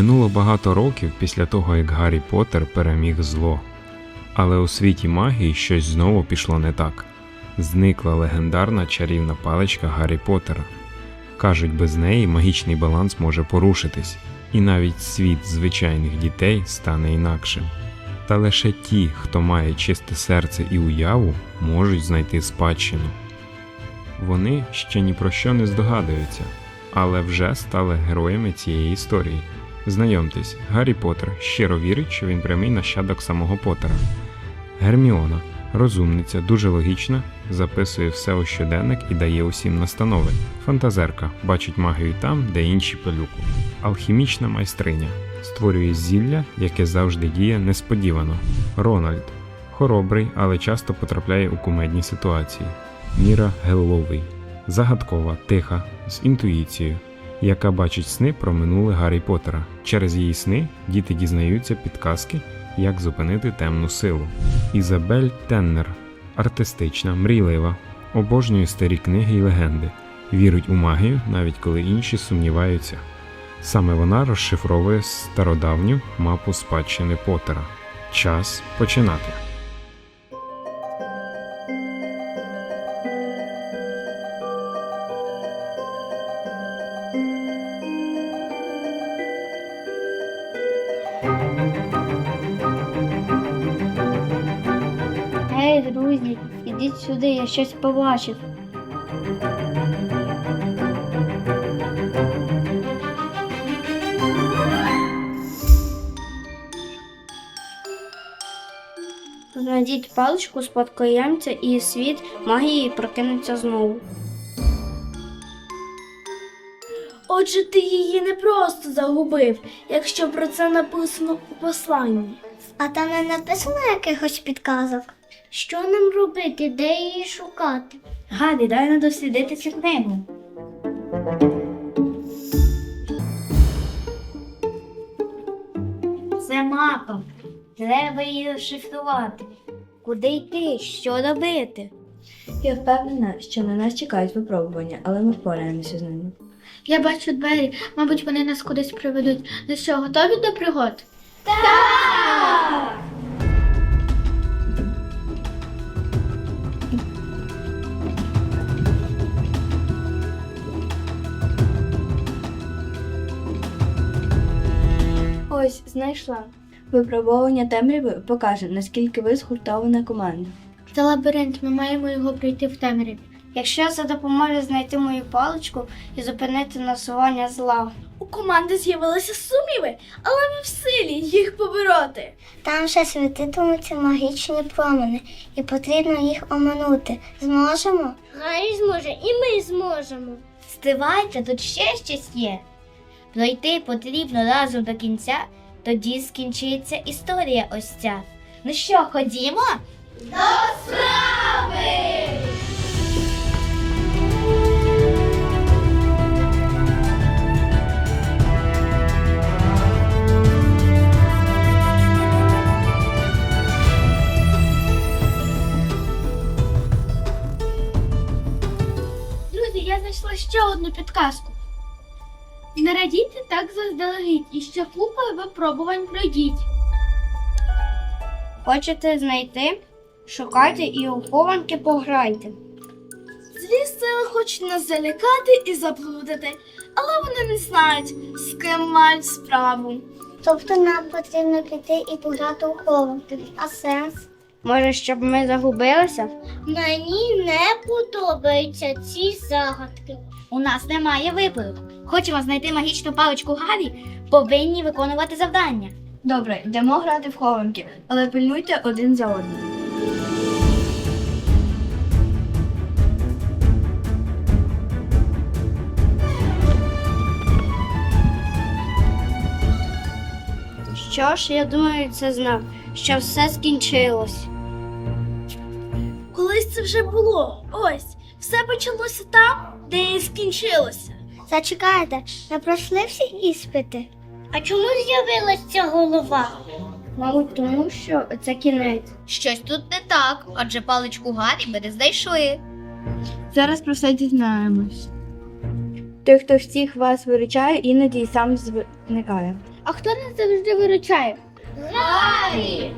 Минуло багато років після того, як Гаррі Поттер переміг зло. Але у світі магії щось знову пішло не так. Зникла легендарна чарівна паличка Гаррі Поттера. Кажуть, без неї магічний баланс може порушитись, і навіть світ звичайних дітей стане інакшим. Та лише ті, хто має чисте серце і уяву, можуть знайти спадщину. Вони ще ні про що не здогадуються, але вже стали героями цієї історії. Знайомтесь, Гаррі Поттер щиро вірить, що він прямий нащадок самого Поттера. Герміона, розумниця, дуже логічна, записує все у щоденник і дає усім настанови. Фантазерка бачить магію там, де інші пилюку. Алхімічна майстриня створює зілля, яке завжди діє несподівано. Рональд хоробрий, але часто потрапляє у кумедні ситуації. Міра Гелловий загадкова, тиха, з інтуїцією, яка бачить сни про минуле Гаррі Поттера. Через її сни діти дізнаються підказки, як зупинити темну силу. Ізабель Теннер артистична, мрійлива, обожнює старі книги і легенди, вірить у магію, навіть коли інші сумніваються. Саме вона розшифровує стародавню мапу спадщини Поттера. Час починати. Друзі, ідіть сюди, я щось побачив. Знайдіть паличку спадкоємця і світ магії прокинеться знову. Отже, ти її не просто загубив, якщо про це написано у посланні. А там не написано якихось підказок. Що нам робити, де її шукати? Гаді, дай нам дослідити цю книгу. Це мапа. Треба її розшифрувати. Куди йти? Що робити? Я впевнена, що на нас чекають випробування, але ми впораємося з ними. Я бачу двері, мабуть, вони нас кудись приведуть. Ну що, готові до пригод? Ось, знайшла. Випробовування темряви покаже, наскільки ви згуртована команда. Це лабіринт, ми маємо його пройти в темряві. Якщо це допоможе знайти мою паличку і зупинити насування зла. У команди з'явилися сумніви, але ми в силі їх побороти. Там ще світитимуться магічні промени, і потрібно їх оминути. Зможемо? Гаррі зможе, і ми зможемо. Стивайте, тут ще щось є. Пройти потрібно разом до кінця, тоді скінчиться історія ось ця. Ну що, ходімо? До Друзі, я знайшла ще одну підказку. Не радійте так заздалегідь, і ще купа випробувань пройдіть. Хочете знайти? Шукайте і у хованки пограйте. Злі сили хочуть нас залякати і заблудити, але вони не знають, з ким мають справу. Тобто нам потрібно піти і пограти у хованки. А сенс? Може, щоб ми загубилися? Мені не подобаються ці загадки. У нас немає вибору. Хочемо знайти магічну паличку гаві, повинні виконувати завдання. Добре, йдемо грати в хованки, але пильнуйте один за одним. Що ж, я думаю, це знав, що все скінчилось. Колись це вже було. Ось, все почалося там, де і скінчилося. Зачекайте, не пройшли всі іспити. А чому з'явилась ця голова? Мабуть, тому що це кінець. Щось тут не так, адже паличку Гаррі ми не знайшли. Зараз про все дізнаємось. Той, хто всіх вас виручає, іноді й сам зникає. А хто нас завжди виручає? Гаррі!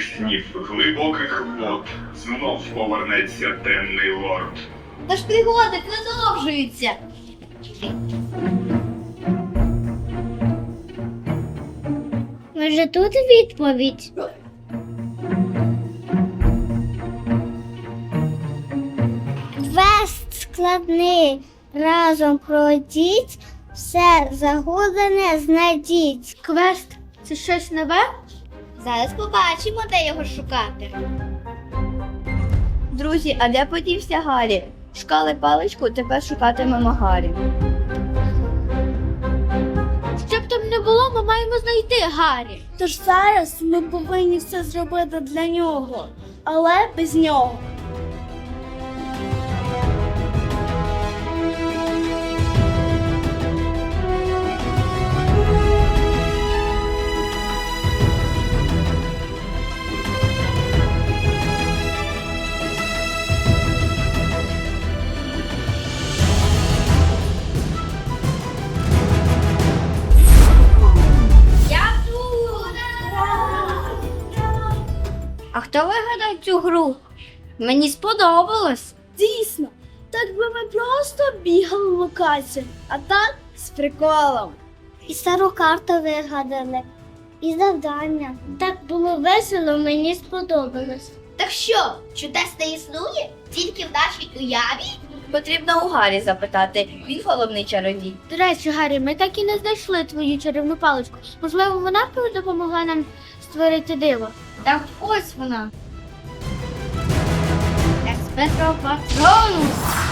Темних снів глибоких вод знов повернеться темний лорд. Тож пригоди продовжуються. Може тут відповідь? Квест складний. Разом пройдіть, все загублене знайдіть. Квест це щось нове? Зараз побачимо, де його шукати. Друзі, а де подівся Гаррі? Шукали паличку, тепер шукатимемо Гаррі. Щоб там не було, ми маємо знайти Гаррі. Тож зараз ми повинні все зробити для нього, але без нього. Хто вигадав цю гру? Мені сподобалось. Дійсно, так би ми просто бігали в локацію, а так з приколом. І стару карту вигадали, і завдання. Так було весело, мені сподобалось. Так що, чудес не існує? Тільки в нашій уяві? Потрібно у Гаррі запитати. Він головний чародій. До речі, Гаррі, ми так і не знайшли твою чарівну паличку. Можливо, вона б допомогла нам створити диво. Так ось вона. Експетро Патронус.